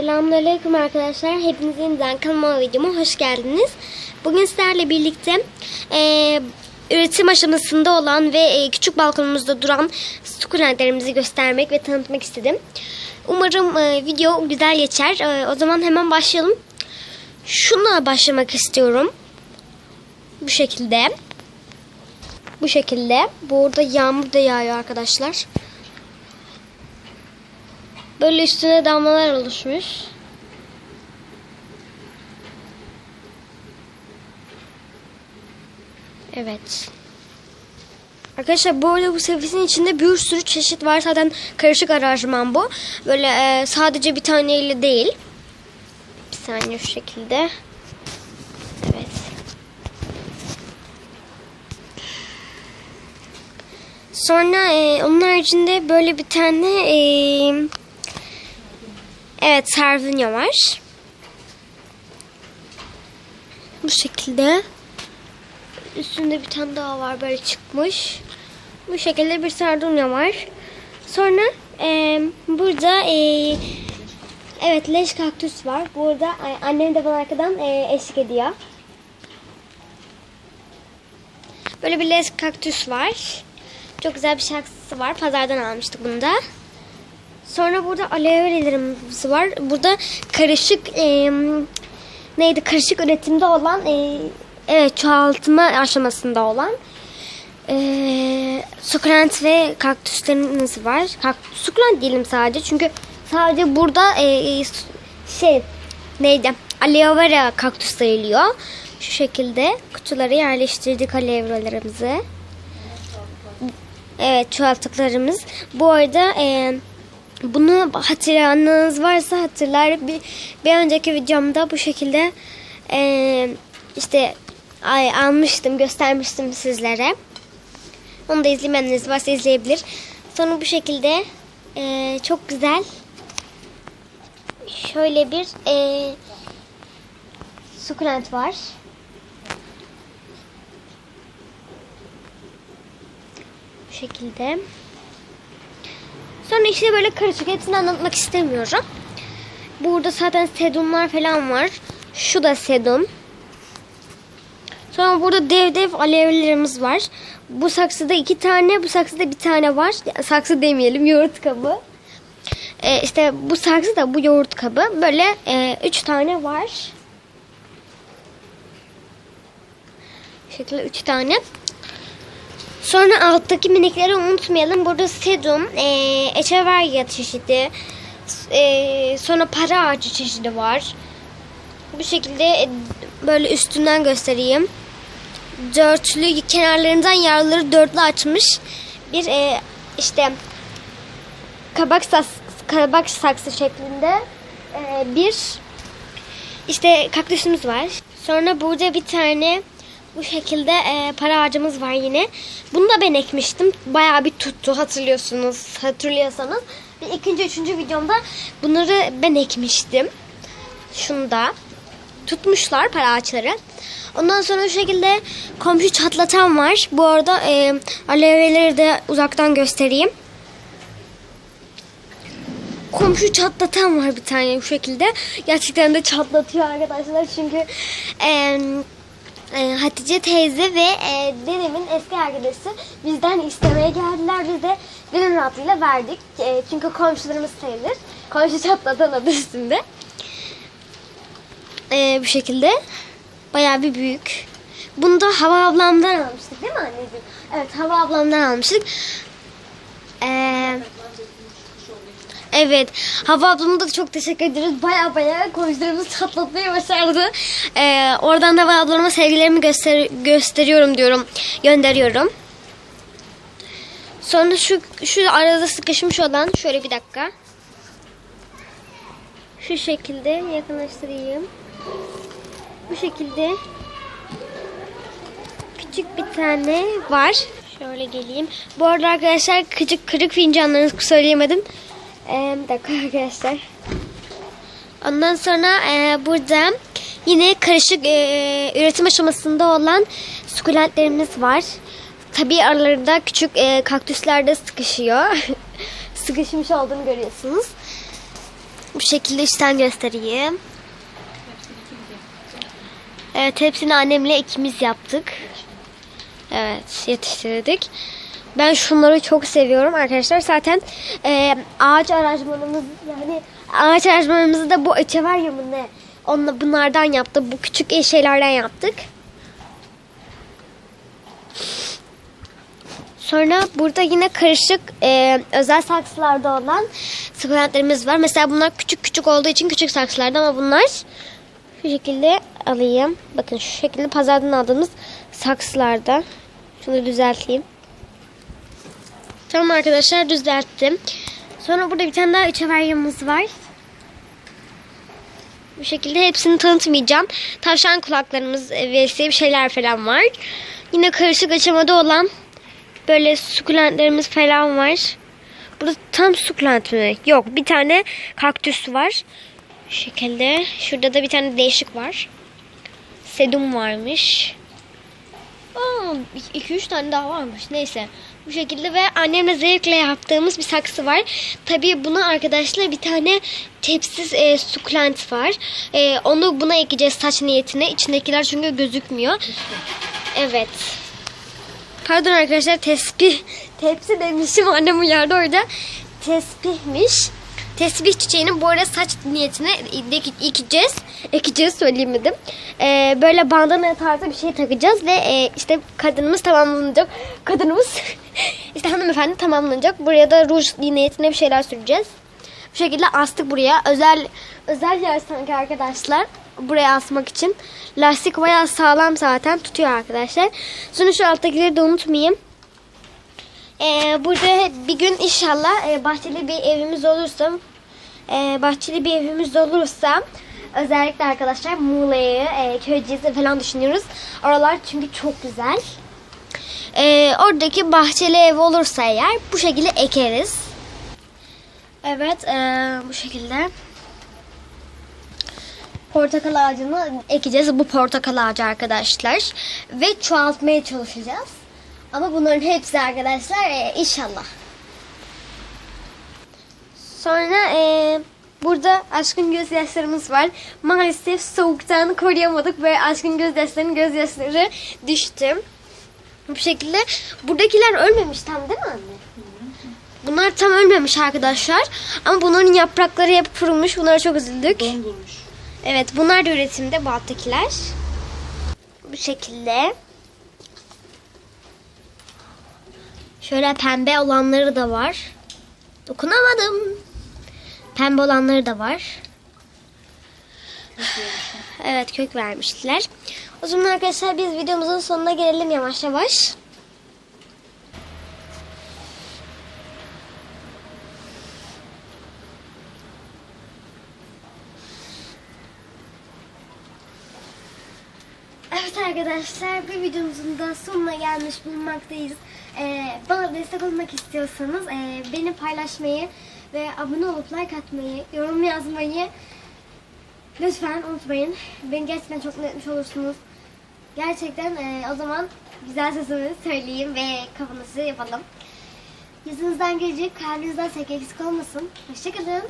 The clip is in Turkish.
Selamünaleyküm arkadaşlar. Hepiniz yeniden kanalıma videoma hoş geldiniz. Bugün sizlerle birlikte e, üretim aşamasında olan ve e, küçük balkonumuzda duran sukulentlerimizi göstermek ve tanıtmak istedim. Umarım e, video güzel geçer. E, o zaman hemen başlayalım. Şuna başlamak istiyorum. Bu şekilde. Bu şekilde. Burada yağmur da yağıyor arkadaşlar. Böyle üstüne damlalar oluşmuş. Evet. Arkadaşlar arada bu servisin içinde bir sürü çeşit var. Zaten karışık aranjman bu. Böyle e, sadece bir taneyle değil. Bir saniye şu şekilde. Evet. Sonra e, onun haricinde böyle bir tane e, evet sardunya var. Bu şekilde. Üstünde bir tane daha var böyle çıkmış. Bu şekilde bir sardunya var. Sonra e, burada e, evet leş kaktüs var. Burada annem de bana arkadan e, eşlik ediyor. Böyle bir leş kaktüs var. Çok güzel bir şarkısı var. Pazardan almıştık bunu da. Sonra burada aloe vera'larımız var. Burada karışık e, neydi? Karışık üretimde olan e, evet çoğaltma aşamasında olan e, sukulent ve kaktüslerimiz var. Kak, sukulent diyelim sadece. Çünkü sadece burada e, şey neydi? Aloe vera kaktüs sayılıyor. Şu şekilde kutulara yerleştirdik aloe vera'larımızı. Evet çoğalttıklarımız. Bu arada e, bunu hatırlayanınız varsa hatırlar. Bir, bir önceki videomda bu şekilde e, işte ay, almıştım göstermiştim sizlere. Onu da izlemeyeniniz varsa izleyebilir. Sonra bu şekilde e, çok güzel şöyle bir e, sukulent var. Bu şekilde. İşte böyle karışık. Hepsini anlatmak istemiyorum. Burada zaten sedumlar falan var. Şu da sedum. Sonra burada dev dev alevlerimiz var. Bu saksıda iki tane, bu saksıda bir tane var. Saksı demeyelim, yoğurt kabı. Ee, işte bu saksı da bu yoğurt kabı. Böyle e, üç tane var. Bu şekilde üç tane. Sonra alttaki minikleri unutmayalım. Burada sedum, e, echeveria çeşidi, e, sonra para ağacı çeşidi var. Bu şekilde e, böyle üstünden göstereyim. Dörtlü kenarlarından yağları dörtlü açmış. Bir e, işte kabak saksı, kabak saksı şeklinde e, bir işte kaktüsümüz var. Sonra burada bir tane bu şekilde e, para ağacımız var yine. Bunu da ben ekmiştim. Bayağı bir tuttu hatırlıyorsunuz. Hatırlıyorsanız. Bir ikinci, üçüncü videomda bunları ben ekmiştim. Şunu da. Tutmuşlar para ağaçları. Ondan sonra şu şekilde komşu çatlatan var. Bu arada e, alevleri de uzaktan göstereyim. Komşu çatlatan var bir tane bu şekilde. Gerçekten de çatlatıyor arkadaşlar. Çünkü eee e, Hatice teyze ve e, dedemin eski arkadaşı bizden istemeye geldiler. Biz de gönül rahatlığıyla verdik. E, çünkü komşularımız sayılır. Komşu çatlatan adı üstünde. E, bu şekilde. Bayağı bir büyük. Bunu da Hava ablamdan almıştık değil mi anneciğim? Evet Hava ablamdan almıştık. Eee... Evet. Hava ablama da çok teşekkür ederiz. Baya baya komşularımız çatlatmayı başardı. Ee, oradan da Hava ablama sevgilerimi göster gösteriyorum diyorum. Gönderiyorum. Sonra şu şu arada sıkışmış olan şöyle bir dakika. Şu şekilde yakınlaştırayım. Bu şekilde küçük bir tane var. Şöyle geleyim. Bu arada arkadaşlar küçük kırık fincanlarınızı söyleyemedim. Ee, bir dakika arkadaşlar. Ondan sonra e, burada yine karışık e, üretim aşamasında olan sukulentlerimiz var. Tabii aralarında küçük e, kaktüsler de sıkışıyor. Sıkışmış olduğunu görüyorsunuz. Bu şekilde üstten göstereyim. Evet hepsini annemle ikimiz yaptık. Evet yetiştirdik. Ben şunları çok seviyorum arkadaşlar. Zaten e, ağaç aranjmanımız yani ağaç aranjmanımızı da bu açıveryumunu ne? Onunla bunlardan yaptık. Bu küçük şeylerden yaptık. Sonra burada yine karışık e, özel saksılarda olan sukulentlerimiz var. Mesela bunlar küçük küçük olduğu için küçük saksılarda ama bunlar şu şekilde alayım. Bakın şu şekilde pazardan aldığımız saksılarda. Şunu düzelteyim. Tamam arkadaşlar düzelttim. Sonra burada bir tane daha içeveryamız var. Bu şekilde hepsini tanıtmayacağım. Tavşan kulaklarımız e, vs bir şeyler falan var. Yine karışık aşamada olan böyle sukulentlerimiz falan var. Burada tam sukulent mi? Yok bir tane kaktüs var. Şu şekilde. Şurada da bir tane değişik var. Sedum varmış. Aa, 2-3 tane daha varmış. Neyse. Bu şekilde ve annemle zevkle yaptığımız bir saksı var. Tabii buna arkadaşlar bir tane tepsiz e, sukulent var. E, onu buna ekeceğiz saç niyetine. İçindekiler çünkü gözükmüyor. Evet. Pardon arkadaşlar tespih. Tepsi demişim annem uyardı orada. Tespihmiş. Tesbih çiçeğini bu arada saç niyetine ek- ekeceğiz. Ekeceğiz söyleyemedim. Ee, böyle bandana tarzı bir şey takacağız ve e, işte kadınımız tamamlanacak. Kadınımız işte hanımefendi tamamlanacak. Buraya da ruj niyetine bir şeyler süreceğiz. Bu şekilde astık buraya. Özel özel yer sanki arkadaşlar. Buraya asmak için. Lastik bayağı sağlam zaten tutuyor arkadaşlar. Sonra şu alttakileri de unutmayayım. Ee, burada bir gün inşallah e, bahçeli bir evimiz olursa e, bahçeli bir evimiz olursa özellikle arkadaşlar Muğla'yı, e, Köyceğiz'i falan düşünüyoruz. Oralar çünkü çok güzel. E, oradaki bahçeli ev olursa eğer bu şekilde ekeriz. Evet e, bu şekilde. Portakal ağacını ekeceğiz. Bu portakal ağacı arkadaşlar. Ve çoğaltmaya çalışacağız. Ama bunların hepsi arkadaşlar e, inşallah. Sonra e, burada aşkın gözyaşlarımız var. Maalesef soğuktan koruyamadık ve aşkın gözyaşlarının gözyaşları düştü. Bu şekilde buradakiler ölmemiş tam değil mi anne? Bunlar tam ölmemiş arkadaşlar. Ama bunların yaprakları hep kurumuş. Bunlara çok üzüldük. Dondurmuş. Evet bunlar da üretimde bu alttakiler. Bu şekilde. Şöyle pembe olanları da var. Dokunamadım. Pembe olanları da var. Evet kök vermişler. O zaman arkadaşlar biz videomuzun sonuna gelelim yavaş yavaş. Evet arkadaşlar bir videomuzun da sonuna gelmiş bulunmaktayız. Ee, bana destek olmak istiyorsanız e, beni paylaşmayı ve abone olup like atmayı, yorum yazmayı lütfen unutmayın. Beni gerçekten çok mutlu etmiş olursunuz. Gerçekten e, o zaman güzel sözümü söyleyeyim ve kafanızı yapalım. Yüzünüzden gelecek, kalbinizden sevgi eksik olmasın. Hoşçakalın.